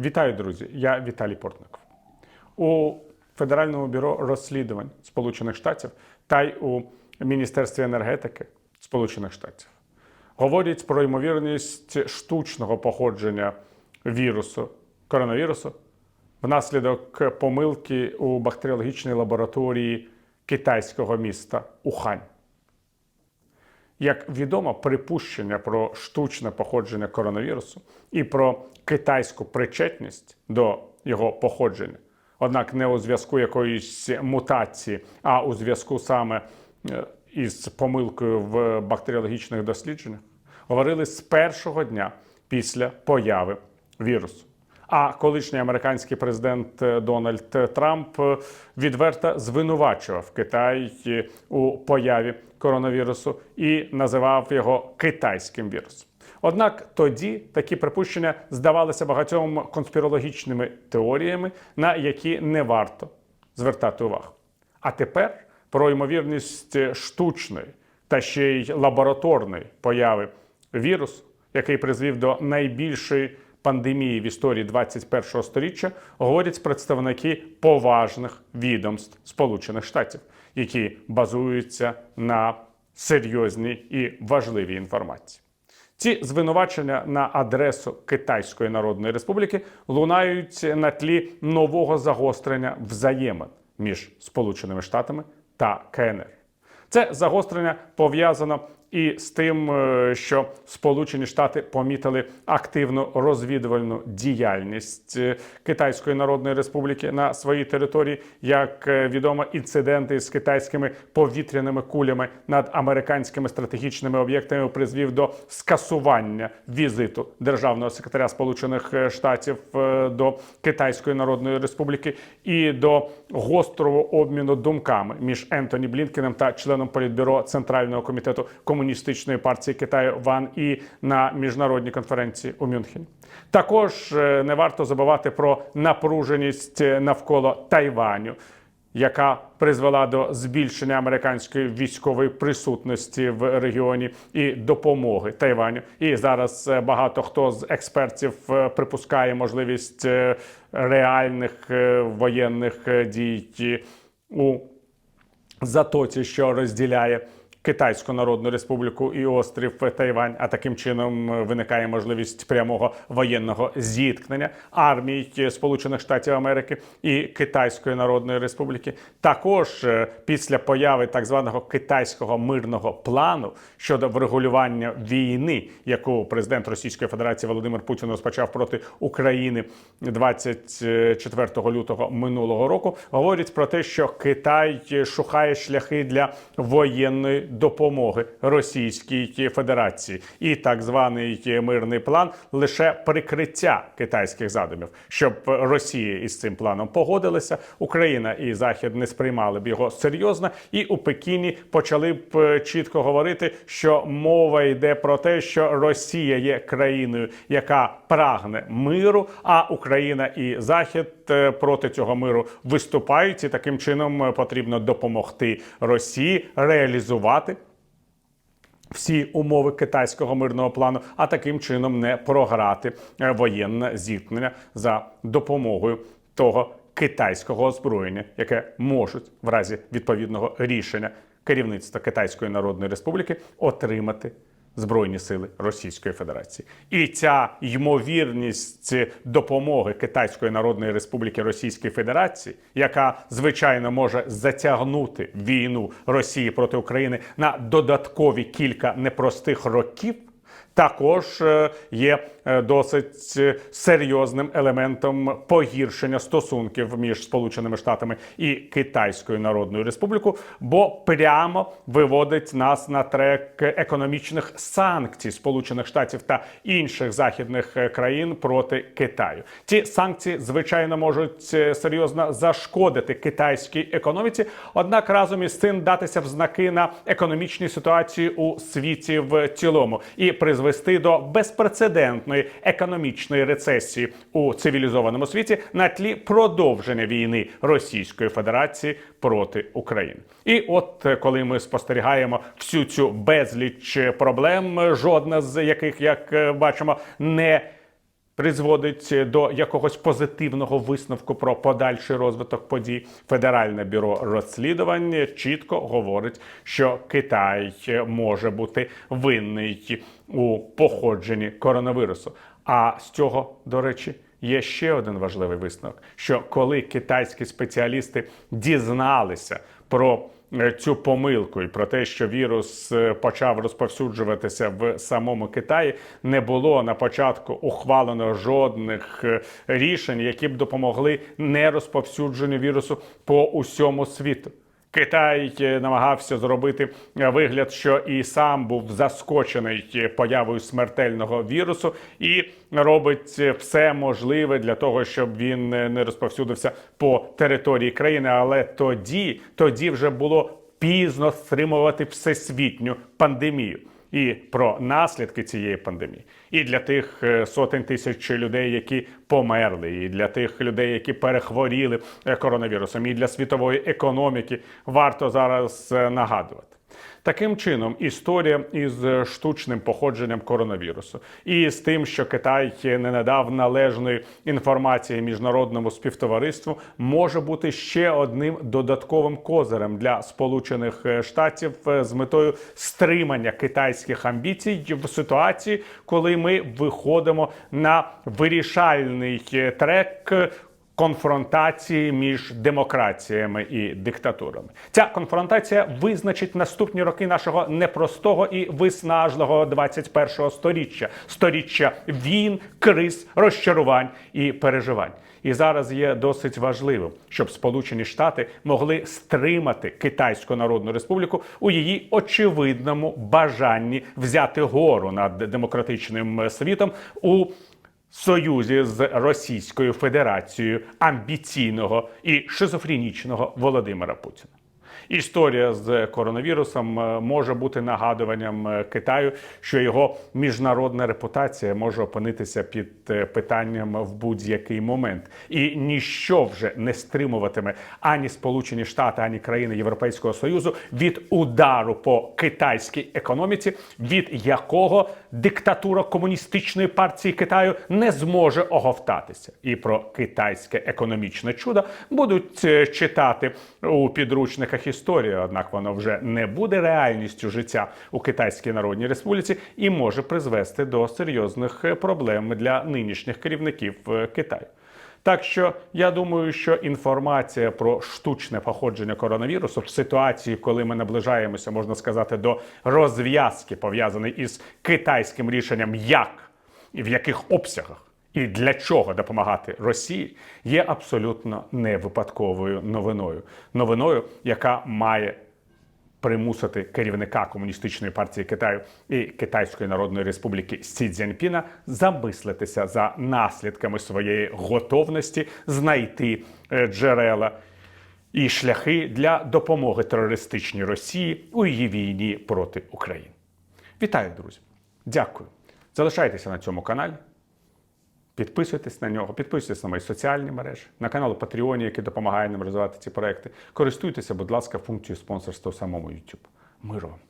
Вітаю, друзі! Я Віталій Портников. У Федеральному бюро розслідувань Сполучених Штатів та й у Міністерстві енергетики Сполучених Штатів говорять про ймовірність штучного походження вірусу коронавірусу внаслідок помилки у бактеріологічній лабораторії китайського міста Ухань. Як відомо, припущення про штучне походження коронавірусу і про китайську причетність до його походження, однак не у зв'язку якоїсь мутації, а у зв'язку саме е, із помилкою в бактеріологічних дослідженнях, говорили з першого дня після появи вірусу. А колишній американський президент е, Дональд Трамп е, відверто звинувачував Китай е, у появі коронавірусу і називав його китайським вірусом. Однак тоді такі припущення здавалися багатьом конспірологічними теоріями, на які не варто звертати увагу. А тепер про ймовірність штучної та ще й лабораторної появи вірусу, який призвів до найбільшої пандемії в історії 21-го сторіччя, говорять представники поважних відомств Сполучених Штатів, які базуються на серйозній і важливій інформації. Ці звинувачення на адресу Китайської Народної Республіки лунають на тлі нового загострення взаємин між Сполученими Штатами та КНР. Це загострення пов'язано і з тим, е, що Сполучені Штати помітили активну розвідувальну діяльність е, Китайської Народної Республіки на своїй території, як е, відомо, інциденти з китайськими повітряними кулями над американськими стратегічними об'єктами призвів до скасування візиту державного секретаря Сполучених Штатів до Китайської Народної Республіки і до гострого обміну думками між Ентоні Блінкеном та членом політбюро Центрального комітету комуністичної партії Китаю Ван І на міжнародній конференції у Мюнхені. Також е, не варто забувати про напруженість е, навколо Тайваню. Яка призвела до збільшення американської військової присутності в регіоні і допомоги Тайваню, і зараз е, багато хто з експертів припускає можливість реальних воєнних дій у затоці, що розділяє Китайську Народну Республіку і острів Тайвань. А таким чином е, виникає можливість прямого воєнного зіткнення армій Сполучених Штатів Америки і Китайської Народної Республіки. Також е, після появи так званого китайського мирного плану щодо врегулювання війни, яку президент Російської Федерації Володимир Путін розпочав проти України 24 лютого минулого року, говорять про те, що Китай шукає шляхи для воєнної допомоги Російській Федерації, і так званий мирний план лише прикриття китайських задумів, щоб Росія із цим планом погодилася, Україна і Захід не сприймали б його серйозно, і у Пекіні почали б е, чітко говорити, що мова йде про те, що Росія є країною, яка прагне миру, а Україна і Захід е, проти цього миру виступають, і таким чином е, потрібно допомогти Росії реалізувати всі умови китайського мирного плану, а таким чином не програти е, воєнне зіткнення за допомогою того китайського озброєння, яке можуть в разі відповідного рішення керівництва Китайської Народної Республіки отримати. Збройні сили Російської Федерації, і ця ймовірність допомоги Китайської Народної Республіки Російської Федерації, яка звичайно може затягнути війну Росії проти України на додаткові кілька непростих років, також е, є е, досить е, серйозним елементом погіршення стосунків між Сполученими Штатами і Китайською Народною Республікою, бо прямо виводить нас на трек економічних санкцій Сполучених Штатів та інших західних країн проти Китаю. Ці санкції, звичайно, можуть серйозно зашкодити китайській економіці, однак разом із цим датися в знаки на економічній ситуації у світі в цілому і призвести до безпрецедентної економічної рецесії у цивілізованому світі на тлі продовження війни Російської Федерації проти України. І от е, коли ми спостерігаємо всю цю безліч проблем, жодна з яких, як е, бачимо, не призводить до якогось позитивного висновку про подальший розвиток подій. Федеральне бюро розслідувань чітко говорить, що Китай може бути винний у походженні коронавірусу. А з цього, до речі, є ще один важливий висновок: що коли китайські спеціалісти дізналися про цю помилку і про те, що вірус е, почав розповсюджуватися в самому Китаї, не було на початку ухвалено жодних е, рішень, які б допомогли не розповсюдженню вірусу по усьому світу. Китай е, намагався зробити е, вигляд, що і сам був заскочений е, появою смертельного вірусу, і робить все можливе для того, щоб він не розповсюдився по території країни. Але тоді, тоді вже було пізно стримувати всесвітню пандемію. І про наслідки цієї пандемії, і для тих е, сотень тисяч людей, які померли, і для тих людей, які перехворіли е, коронавірусом, і для світової економіки варто зараз е, нагадувати. Таким чином, історія із е, штучним походженням коронавірусу. І з тим, що Китай не надав належної інформації міжнародному співтовариству, може бути ще одним додатковим козирем для Сполучених е, Штатів е, з метою стримання китайських амбіцій в ситуації, коли ми виходимо на вирішальний трек конфронтації між демократіями і диктатурами. Ця конфронтація визначить наступні роки нашого непростого і виснажливого 21-го сторіччя сторіччя війн, криз, розчарувань і переживань. І зараз є досить важливим, щоб Сполучені Штати могли стримати Китайську Народну Республіку у її очевидному бажанні взяти гору над демократичним світом у союзі з Російською Федерацією амбіційного і шизофренічного Володимира Путіна. Історія з коронавірусом е, може бути нагадуванням е, Китаю, що його міжнародна репутація може опинитися під е, питанням в будь-який момент, і ніщо вже не стримуватиме ані Сполучені Штати, ані країни Європейського Союзу від удару по китайській економіці, від якого диктатура комуністичної партії Китаю не зможе оговтатися. І про китайське економічне чудо будуть читати у підручниках історії, однак воно вже не буде реальністю життя у Китайській Народній Республіці і може призвести до серйозних е, проблем для нинішніх керівників е, Китаю. Так що я думаю, що інформація про штучне походження коронавірусу в ситуації, коли ми наближаємося, можна сказати, до розв'язки, пов'язаної із китайським рішенням, як і в яких обсягах. І для чого допомагати Росії є абсолютно не випадковою новиною. Новиною, яка має примусити керівника комуністичної партії Китаю і Китайської Народної Республіки Сі Цзяньпіна замислитися за наслідками своєї готовності знайти е, джерела і шляхи для допомоги терористичній Росії у її війні проти України. Вітаю, друзі! Дякую. Залишайтеся на цьому каналі. Підписуйтесь на нього, підписуйтесь на мої соціальні мережі, на канал Patreon, який допомагає нам розвивати ці проекти. Користуйтеся, будь ласка, функцією спонсорства у самому YouTube. Миру вам!